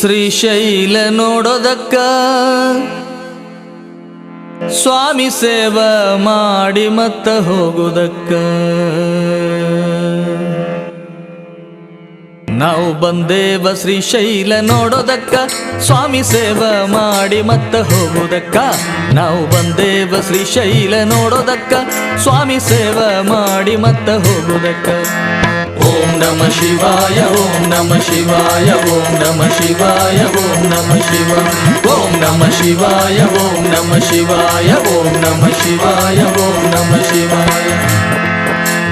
ಶ್ರೀಶೈಲ ನೋಡೋದಕ್ಕ ಸ್ವಾಮಿ ಸೇವ ಮಾಡಿ ಮತ್ತ ಹೋಗುದಕ್ಕ. ನಾವು ಬಂದೇವ ಶ್ರೀಶೈಲ ನೋಡೋದಕ್ಕ, ಸ್ವಾಮಿ ಸೇವ ಮಾಡಿ ಮತ್ತ ಹೋಗುದಕ್ಕ. ನಾವು ಬಂದೇವ ಶ್ರೀಶೈಲ ನೋಡೋದಕ್ಕ, ಸ್ವಾಮಿ ಸೇವ ಮಾಡಿ ಮತ್ತ ಹೋಗುದಕ್ಕ. ಓಂ ನಮ ಶಿವಾಯ, ಓಂ ನಮ ಶಿವಾಯ, ಓಂ ನಮ ಶಿವಾಯ, ಓಂ ನಮ ಶಿವ. ಓಂ ನಮ ಶಿವಾಯ, ಓಂ ನಮ ಶಿವಾಯ, ಓಂ ನಮ ಶಿವಾಯ, ಓಂ ನಮ ಶಿವಾಯ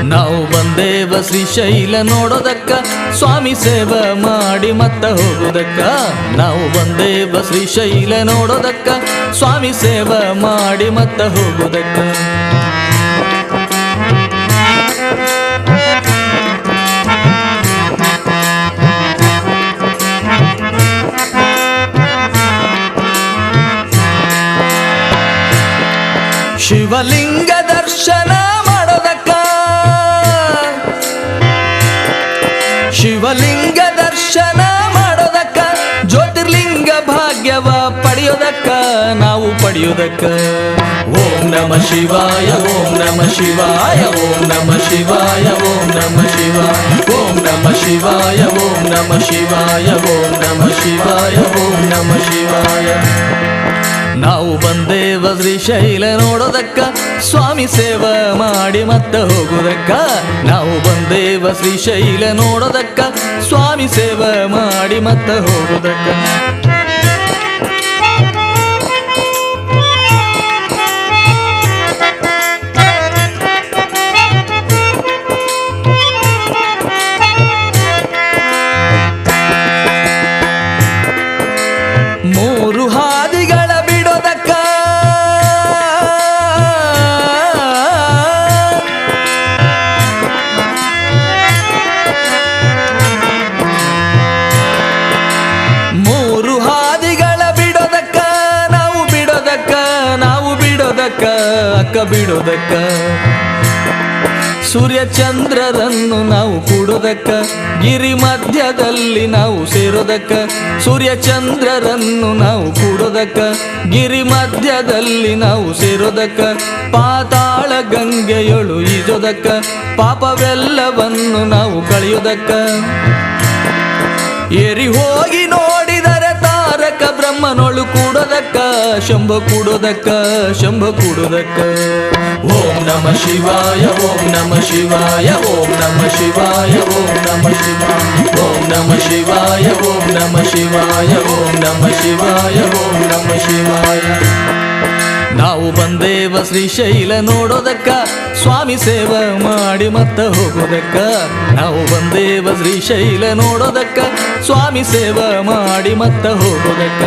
ನಾವು ಬಂದೇವ ಶ್ರೀಶೈಲ ನೋಡೋದಕ್ಕ, ಸ್ವಾಮಿ ಸೇವ ಮಾಡಿ ಮತ್ತ ಹೋಗುದಕ್ಕ. ನಾವು ಬಂದೇವ ಶ್ರೀಶೈಲ ನೋಡೋದಕ್ಕ, ಸ್ವಾಮಿ ಸೇವ ಮಾಡಿ ಮತ್ತ ಹೋಗುದಕ್ಕ. ಶಿವಲಿಂಗ ದರ್ಶನ ಮಾಡೋದಕ್ಕ. ಶಿವಲಿಂಗ ದರ್ಶನ ಮಾಡೋದಕ್ಕ, ಜ್ಯೋತಿರ್ಲಿಂಗ ಭಾಗ್ಯವ ಪಡೆಯೋದಕ್ಕ, ನಾವು ಪಡೆಯೋದಕ್ಕ. ಓಂ ನಮ ಶಿವಾಯ, ಓಂ ನಮ ಶಿವಾಯ, ಓಂ ನಮ ಶಿವಾಯ, ಓಂ ನಮ ಶಿವಾಯ, ಓಂ ನಮ ಶಿವಾಯ, ಓಂ ನಮ ಶಿವಾಯ, ಓಂ ನಮ ಶಿವಾಯ, ಓಂ ನಮ ಶಿವಾಯ. ನಾವು ಬಂದೇವ ಶೈಲ ನೋಡೋದಕ್ಕ, ಸ್ವಾಮಿ ಸೇವ ಮಾಡಿ ಮತ್ತೆ ಹೋಗುದಕ್ಕ. ನಾವು ಬಂದೇವ ಶ್ರೀಶೈಲ ನೋಡೋದಕ್ಕ, ಸ್ವಾಮಿ ಸೇವ ಮಾಡಿ ಮತ್ತೆ ಹೋಗುದಕ್ಕ. ಅಕ್ಕ ಬಿಡೋದಕ್ಕ ಸೂರ್ಯ ಚಂದ್ರರನ್ನು ನಾವು ಕೂಡೋದಕ್ಕ ಗಿರಿ ಮಧ್ಯದಲ್ಲಿ ನಾವು ಸೇರೋದಕ್ಕ ಸೂರ್ಯ ಚಂದ್ರರನ್ನು ನಾವು ಕೂಡೋದಕ್ಕ ಗಿರಿ ಮಧ್ಯದಲ್ಲಿ ನಾವು ಸೇರೋದಕ್ಕ ಪಾತಾಳ ಗಂಗೆಯೊಳು ಈಜೋದಕ್ಕ ಪಾಪವೆಲ್ಲವನ್ನು ನಾವು ಕಳೆಯೋದಕ್ಕ ಏರಿ ಹೋಗಿ ಬ್ರಹ್ಮನೊಳು ಕೂಡೋದಕ್ಕ, ಶಂಭ ಕೊಡೋದಕ್ಕ ಶಂಭ ಕೊಡೋದಕ್ಕ. ಓಂ ನಮ ಶಿವಾಯ, ಓಂ ನಮ ಶಿವಾಯ, ಓಂ ನಮ ಶಿವಾಯ, ಓಂ ನಮ ಶಿವಾಯ. ಓಂ ನಮ ಶಿವಾಯ, ಓಂ ನಮ ಶಿವಾಯ, ಓಂ ನಮ ಶಿವಾಯ, ಓಂ ನಮ ಶಿವಾಯ. ನಾವು ಬಂದೇವ ಶ್ರೀಶೈಲ ನೋಡೋದಕ್ಕ, ಸ್ವಾಮಿ ಸೇವ ಮಾಡಿ ಮತ್ತ ಹೋಗೋದಕ್ಕ. ನಾವು ಬಂದೇವ ಶ್ರೀಶೈಲ ನೋಡೋದಕ್ಕ, ಸ್ವಾಮಿ ಸೇವ ಮಾಡಿ ಮತ್ತ ಹೋಗೋದಕ್ಕ.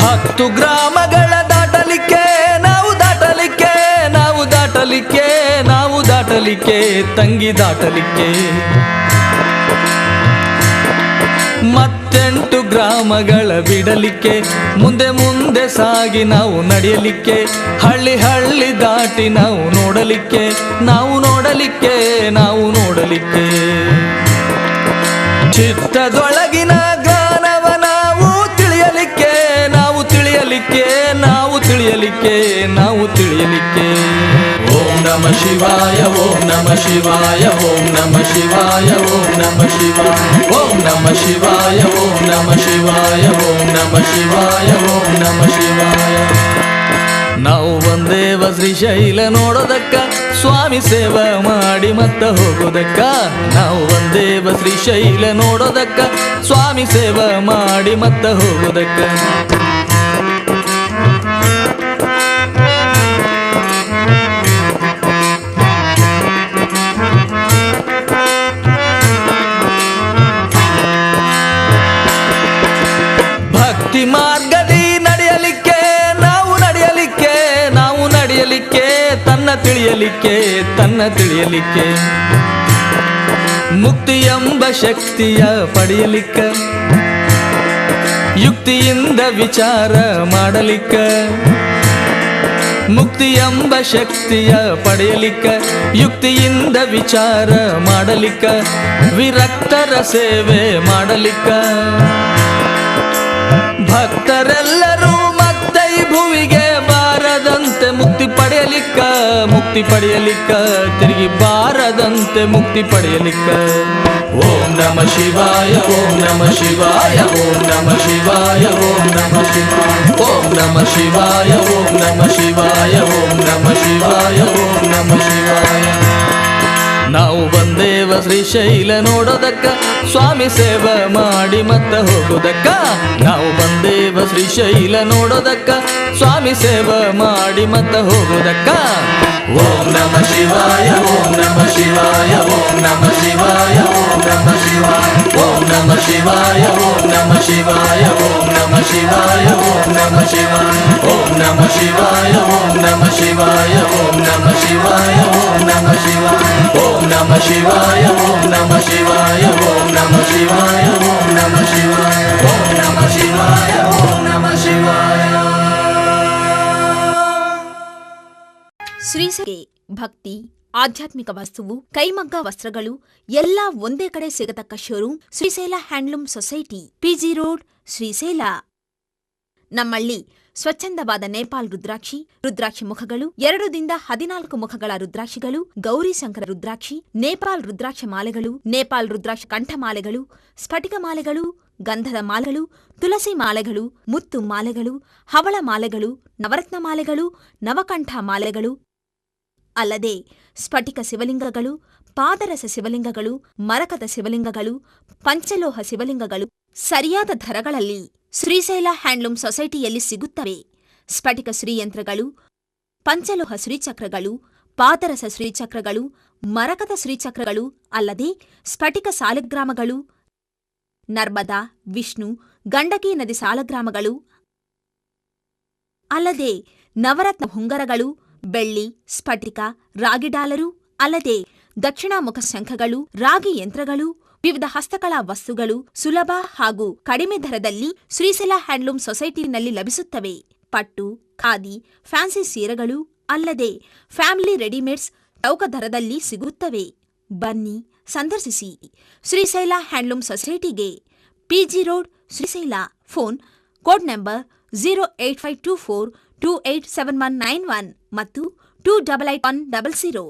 ಹತ್ತು ಗ್ರಾಮಗಳ ದಾಟಲಿಕ್ಕೆ ನಾವು ದಾಟಲಿಕ್ಕೆ ನಾವು ದಾಟಲಿಕ್ಕೆ ನಾವು ದಾಟಲಿಕ್ಕೆ ತಂಗಿ ದಾಟಲಿಕ್ಕೆ. ಮತ್ತೆಂಟು ಗ್ರಾಮಗಳ ಬಿಡಲಿಕ್ಕೆ, ಮುಂದೆ ಮುಂದೆ ಸಾಗಿ ನಾವು ನಡೆಯಲಿಕ್ಕೆ, ಹಳ್ಳಿ ಹಳ್ಳಿ ದಾಟಿ ನಾವು ನೋಡಲಿಕ್ಕೆ ನಾವು ನೋಡಲಿಕ್ಕೆ ನಾವು ನೋಡಲಿಕ್ಕೆ. ಚಿತ್ತದೊಳಗಿನ ಗಾನವ ನಾವು ತಿಳಿಯಲಿಕ್ಕೆ ನಾವು ತಿಳಿಯಲಿಕ್ಕೆ, ನಾವು ತಿಳಿಯಲಿಕ್ಕೆ ನಾವು ತಿಳಿಯಲಿಕ್ಕೆ. ಓಂ ನಮ ಶಿವಾಯ ಓಂ ನಮ ಶಿವಾಯ ಓಂ ನಮ ಶಿವಾಯ ಓಂ ನಮ ಶಿವಾಯ. ಓಂ ನಮ ಶಿವಾಯ ಓಂ ನಮ ಶಿವಾಯ ಓಂ ನಮ ಶಿವಾಯ ಓಂ ನಮ ಶಿವಾಯ. ನಾವು ಬಂದೇವ ಶ್ರೀಶೈಲ ನೋಡೋದಕ್ಕ ಸ್ವಾಮಿ ಸೇವ ಮಾಡಿ ಮತ್ತ ಹೋಗೋದಕ್ಕ. ನಾವು ಬಂದೇವ ಶ್ರೀಶೈಲ ನೋಡೋದಕ್ಕ ಸ್ವಾಮಿ ಸೇವ ಮಾಡಿ ಮತ್ತ ಹೋಗೋದಕ್ಕ. ತಿಳಿಯಲಿಕ್ಕೆ, ತನ್ನ ತಿಳಿಯಲಿಕ್ಕೆ. ಮುಕ್ತಿ ಎಂಬ ಶಕ್ತಿಯ ಪಡೆಯಲಿಕ್ಕ. ಯುಕ್ತಿಯಿಂದ ವಿಚಾರ ಮಾಡಲಿಕ್ಕ. ಮುಕ್ತಿ ಎಂಬ ಶಕ್ತಿಯ ಪಡೆಯಲಿಕ್ಕ. ಯುಕ್ತಿಯಿಂದ ವಿಚಾರ ಮಾಡಲಿಕ್ಕ. ವಿರಕ್ತರ ಸೇವೆ ಮಾಡಲಿಕ್ಕ. ಭಕ್ತರೆಲ್ಲರೂ ಮತ್ತೆ ಭುವಿಗೆ ಪಡೆಯಲಿಕ್ಕ, ಮುಕ್ತಿ ಪಡೆಯಲಿಕ್ಕ, ತಿರುಗಿ ಬಾರದಂತೆ ಮುಕ್ತಿ ಪಡೆಯಲಿಕ್ಕ. ಓಂ ನಮ ಶಿವಾಯ, ಓಂ ನಮ ಶಿವಾಯ, ಓಂ ನಮ ಶಿವಾಯ, ಓಂ ನಮ ಶಿವಾಯ, ಓಂ ನಮ ಶಿವಾಯ, ಓಂ ನಮ ಶಿವಾಯ, ಓಂ ನಮ ಶಿವಾಯ, ಓಂ ನಮ ಶಿವಾಯ. ನಾವು ಬಂದೇವ ಶ್ರೀ ಶೈಲ ನೋಡೋದಕ್ಕ, ಸ್ವಾಮಿ ಸೇವೆ ಮಾಡಿ ಮತ್ತ ಹೋಗೋದಕ್ಕ. ನಾವು ಬಂದೇವ ಶ್ರೀ ಶೈಲ ನೋಡೋದಕ್ಕ, ಸ್ವಾಮಿ ಸೇವೆ ಮಾಡಿ ಮತ್ತ ಹೋಗೋದಕ್ಕ. ಓಂ ನಮ ಶಿವಾಯ, ಓಂ ನಮ ಶಿವಾಯ, ಓಂ ನಮ ಶಿವಾಯ, ಓಂ ನಮ ಓಂ ನಮ ಶಿವಾಯ ಓಂ ನಮ ಶಿವಾಯ ಓಂ ನಮ ಶಿವಾಯ ಓಂ ನಮ ಶಿವಾಯ ಓಂ ನಮ ಶಿವಾಯ ಓಂ ನಮ ಶಿವಾಯ ಓಂ ನಮ ಶಿವಾಯ ಓಂ ನಮ ಶಿವಾಯ ಓಂ ನಮ ಶಿವಾಯ ಓಂ ನಮ ಶಿವಾಯ ಓಂ ನಮ ಶಿವಾಯ ಓಂ ನಮ ಶಿವಾಯ ಓಂ ನಮ ಶಿವಾಯ ಓಂ ನಮ ಶಿವಾಯ ಶ್ರೀಸಗೆ ಭಕ್ತಿ ಆಧ್ಯಾತ್ಮಿಕ ವಸ್ತುವು, ಕೈಮಗ್ಗ ವಸ್ತ್ರಗಳು, ಎಲ್ಲ ಒಂದೇ ಕಡೆ ಸಿಗತಕ್ಕ showroom Srishaila handloom society, PG road, Srishaila. ನಮ್ಮಲ್ಲಿ ಸ್ವಚ್ಛಂದವಾದ ನೇಪಾಲ್ ರುದ್ರಾಕ್ಷಿ ರುದ್ರಾಕ್ಷಿ ಮುಖಗಳು ಎರಡು ದಿಂದ ಹದಿನಾಲ್ಕು ಮುಖಗಳ ರುದ್ರಾಕ್ಷಿಗಳು, ಗೌರಿಶಂಕರ ರುದ್ರಾಕ್ಷಿ ನೇಪಾಲ್ ರುದ್ರಾಕ್ಷ ಮಾಲೆಗಳು ನೇಪಾಲ್ ರುದ್ರಾಕ್ಷ ಕಂಠಮಾಲೆಗಳು ಸ್ಫಟಿಕ ಮಾಲೆಗಳು, ಗಂಧದ ಮಾಲೆಗಳು ತುಳಸಿ ಮಾಲೆಗಳು, ಮುತ್ತು ಮಾಲೆಗಳು, ಹವಳ ಮಾಲೆಗಳು, ನವರತ್ನ ಮಾಲೆಗಳು, ನವಕಂಠ ಮಾಲೆಗಳು. ಅಲ್ಲದೆ ಸ್ಫಟಿಕ ಶಿವಲಿಂಗಗಳು, ಪಾದರಸ ಶಿವಲಿಂಗಗಳು, ಮರಕದ ಶಿವಲಿಂಗಗಳು, ಪಂಚಲೋಹ ಶಿವಲಿಂಗಗಳು ಸರಿಯಾದ ದರಗಳಲ್ಲಿ ಶ್ರೀಶೈಲ ಹ್ಯಾಂಡ್ಲೂಮ್ ಸೊಸೈಟಿಯಲ್ಲಿ ಸಿಗುತ್ತವೆ. ಸ್ಫಟಿಕ ಶ್ರೀಯಂತ್ರಗಳು, ಪಂಚಲೋಹ ಶ್ರೀಚಕ್ರಗಳು, ಪಾದರಸ ಶ್ರೀಚಕ್ರಗಳು, ಮರಕದ ಶ್ರೀಚಕ್ರಗಳು ಅಲ್ಲದೆ ಸ್ಫಟಿಕ ಸಾಲಗ್ರಾಮಗಳು, ನರ್ಮದಾ, ವಿಷ್ಣು, ಗಂಡಕಿ ನದಿ ಸಾಲಗ್ರಾಮಗಳು ಅಲ್ಲದೆ ನವರತ್ನ ಹುಂಗರಗಳು ಬೆಳ್ಳಿ, ಸ್ಫಟಿಕ, ರಾಗಿ ಡಾಲರು ಅಲ್ಲದೆ ದಕ್ಷಿಣಾಮುಖ ಶಂಖಗಳು, ರಾಗಿ ಯಂತ್ರಗಳು, ವಿವಿಧ ಹಸ್ತಕಲಾ ವಸ್ತುಗಳು ಸುಲಭ ಹಾಗೂ ಕಡಿಮೆ ದರದಲ್ಲಿ ಶ್ರೀಶೈಲ ಹ್ಯಾಂಡ್ಲೂಮ್ ಸೊಸೈಟಿನಲ್ಲಿ ಲಭಿಸುತ್ತವೆ. ಪಟ್ಟು, ಖಾದಿ, ಫ್ಯಾನ್ಸಿ ಸೀರೆಗಳು ಅಲ್ಲದೆ ಫ್ಯಾಮಿಲಿ ರೆಡಿಮೇಡ್ಸ್ ಚೌಕ ದರದಲ್ಲಿ ಸಿಗುತ್ತವೆ. ಬನ್ನಿ ಸಂದರ್ಶಿಸಿ. ಶ್ರೀಶೈಲ ಹ್ಯಾಂಡ್ಲೂಮ್ ಸೊಸೈಟಿಗೆ PG road Srishaila, phone code number zero eight five two four two eight seven one nine one ಮತ್ತು two double eight one double zero